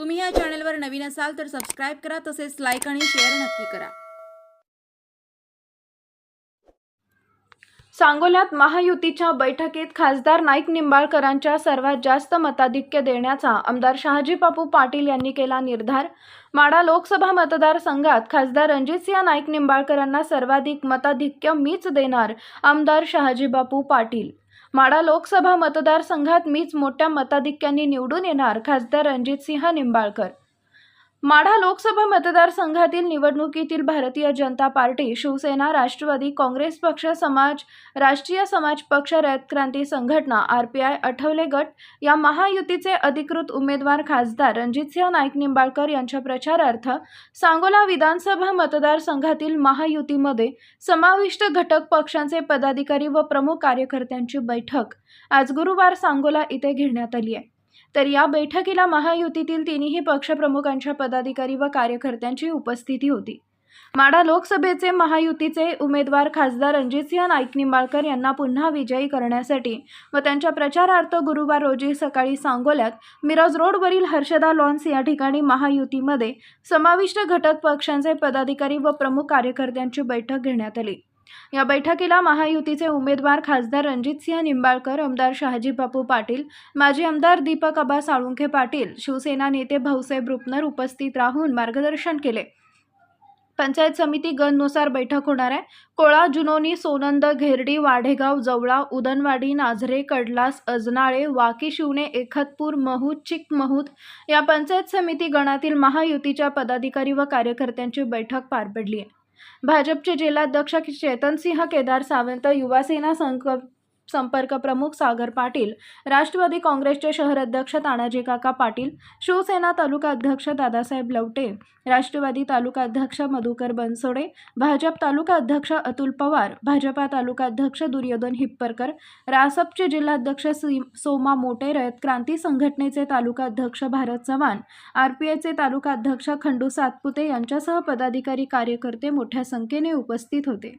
तुम्ही या चॅनलवर नवीन असाल तर सबस्क्राईब करा तसेच लाईक आणि शेअर नक्की करा. सांगोल्यात महायुतीच्या बैठकीत खासदार नाईक निंबाळकरांच्या सर्वात जास्त मताधिक्य देण्याचा आमदार शहाजीबापू पाटील यांनी केला निर्धार. माडा लोकसभा मतदारसंघात खासदार रणजितसिंह नाईक निंबाळकरांना सर्वाधिक मताधिक्य मीच देणार आमदार शहाजीबापू पाटील माडा लोकसभा मतदारसंघात मीच मोठ्या मताधिक्याने निवडून येणार खासदार रणजितसिंह निंबाळकर. माढा लोकसभा मतदारसंघातील निवडणुकीतील भारतीय जनता पार्टी शिवसेना राष्ट्रवादी काँग्रेस पक्ष समाज राष्ट्रीय समाज पक्ष रयत क्रांती संघटना आर पी आय आठवले गट या महायुतीचे अधिकृत उमेदवार खासदार रणजितसिंह नाईक निंबाळकर यांच्या प्रचारार्थ सांगोला विधानसभा मतदारसंघातील महायुतीमध्ये समाविष्ट घटक पक्षांचे पदाधिकारी व प्रमुख कार्यकर्त्यांची बैठक आज गुरुवार सांगोला इथे घेण्यात आली आहे. तर या बैठकीला महायुतीतील तिन्ही पक्षप्रमुखांच्या पदाधिकारी व कार्यकर्त्यांची उपस्थिती होती. माडा लोकसभेचे महायुतीचे उमेदवार खासदार रणजितसिंह नाईक निंबाळकर यांना पुन्हा विजयी करण्यासाठी व त्यांच्या प्रचारार्थ गुरुवार रोजी सकाळी सांगोल्यात मिरज रोडवरील हर्षदा लॉन्स या ठिकाणी महायुतीमध्ये समाविष्ट घटक पक्षांचे पदाधिकारी व प्रमुख कार्यकर्त्यांची बैठक घेण्यात आली. या बैठकीला महायुतीचे उमेदवार खासदार रणजितसिंह निंबाळकर आमदार शहाजी बापू पाटील माजी आमदार दीपक आबा साळुंखे पाटील शिवसेना नेते भाऊसाहेब रुपनर उपस्थित राहून मार्गदर्शन केले. पंचायत समिती गणनुसार बैठक होणार आहे. कोळा जुनोनी सोनंद घेरडी वाढेगाव जवळा उदनवाडी नाझरे कडलास अजनाळे वाकी शिवणे एखतपूर महूद चिकमहूद या पंचायत समिती गणातील महायुतीच्या पदाधिकारी व कार्यकर्त्यांची बैठक पार पडली आहे. भाजपचे जिल्हाध्यक्ष चेतनसिंह केदार सावंत युवासेना संक संपर्क प्रमुख सागर पाटील राष्ट्रवादी काँग्रेसचे शहर अध्यक्ष तानाजी काका पाटील शिवसेना तालुका अध्यक्ष दादासाहेब लवटे राष्ट्रवादी तालुका अध्यक्ष मधुकर बनसोडे भाजप तालुका अध्यक्ष अतुल पवार भाजपा तालुका अध्यक्ष दुर्योधन हिप्परकर रासपचे जिल्हाध्यक्ष सी सोमा मोटे रयत क्रांती संघटनेचे तालुका अध्यक्ष भारत चव्हाण आरपीआयचे तालुका अध्यक्ष खंडू सातपुते यांच्यासह पदाधिकारी कार्यकर्ते मोठ्या संख्येने उपस्थित होते.